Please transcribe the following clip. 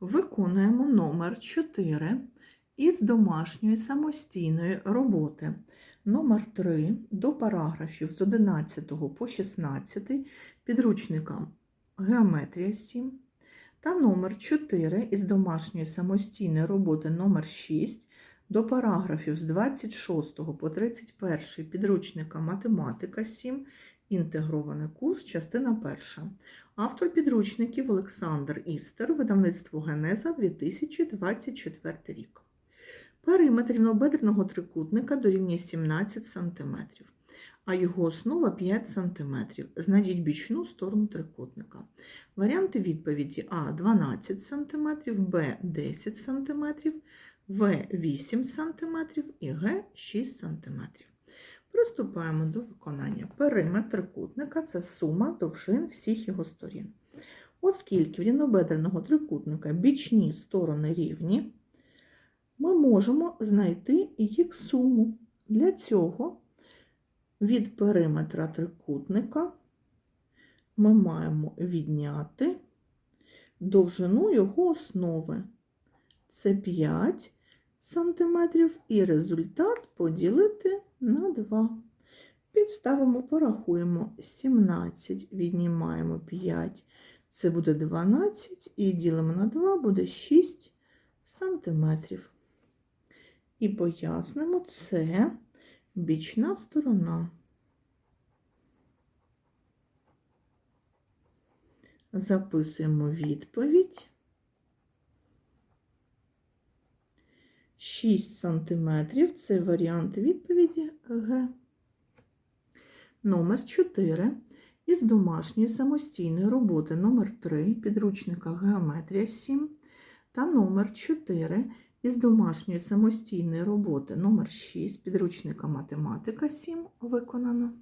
Виконуємо номер 4 із домашньої самостійної роботи. Номер 3 до параграфів з 11 по 16 підручникам Геометрія 7 та номер 4 із домашньої самостійної роботи номер 6 до параграфів з 26 по 31 підручника Математика 7 Інтегрований курс, частина перша. Автор підручників Олександр Істер, видавництво Генеза 2024 рік. Периметр рівнобедреного трикутника дорівнює 17 см, а його основа 5 см. Знайдіть бічну сторону трикутника. Варіанти відповіді А 12 см, Б 10 см, В 8 см і Г 6 см. Приступаємо до виконання. Периметр трикутника це сума довжин всіх його сторін. Оскільки в рівнобедреного трикутника бічні сторони рівні, ми можемо знайти їх суму. Для цього від периметра трикутника ми маємо відняти довжину його основи. Це 5 см, і результат поділити на 2. Підставимо, порахуємо 17, віднімаємо 5, це буде 12, і ділимо на 2, буде 6 сантиметрів. І пояснимо, це бічна сторона. Записуємо відповідь. 6 сантиметрів – це варіант відповіді Г. Номер 4 із домашньої самостійної роботи номер 3 підручника Геометрія 7 та номер 4 із домашньої самостійної роботи номер 6 підручника Математика 7 виконано.